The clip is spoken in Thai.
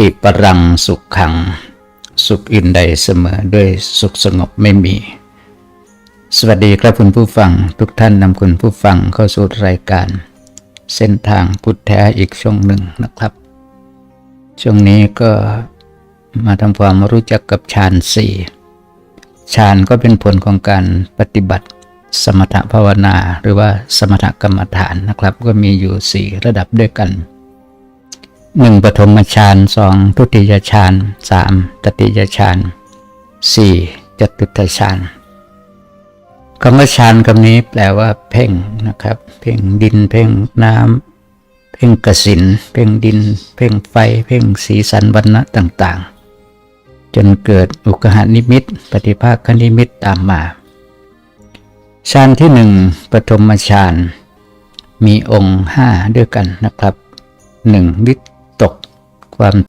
ติปรังสุขขัง สุขอื่นใดเสมอด้วยสุขสงบไม่มี สวัสดีครับคุณผู้ฟังทุกท่านนำคุณผู้ฟังเข้าสู่รายการ เส้นทางพุทธแท้อีกช่วงหนึ่งนะครับ ช่วงนี้ก็มาทำความรู้จักกับฌานสี่ฌานก็เป็นผลของการปฏิบัติสมถภาวนา หรือว่าสมถกรรมฐานนะครับ ก็มีอยู่สี่ระดับด้วยกัน หนึ่งปฐมฌานสองทุติยฌานสามตติยฌานสี่จตุตฌานคำว่าฌานคำนี้แปลว่าเพ่งนะครับ เพ่งดินเพ่งน้ำเพ่งกสินเพ่งดิน เพ่งไฟ เพ่งสีสันวรรณะต่างๆ จนเกิดอุกหานิมิต ปฏิภาคนิมิตตามมาฌานที่หนึ่งปฐมฌานมีองค์ห้าด้วยกันนะครับหนึ่งวิ worden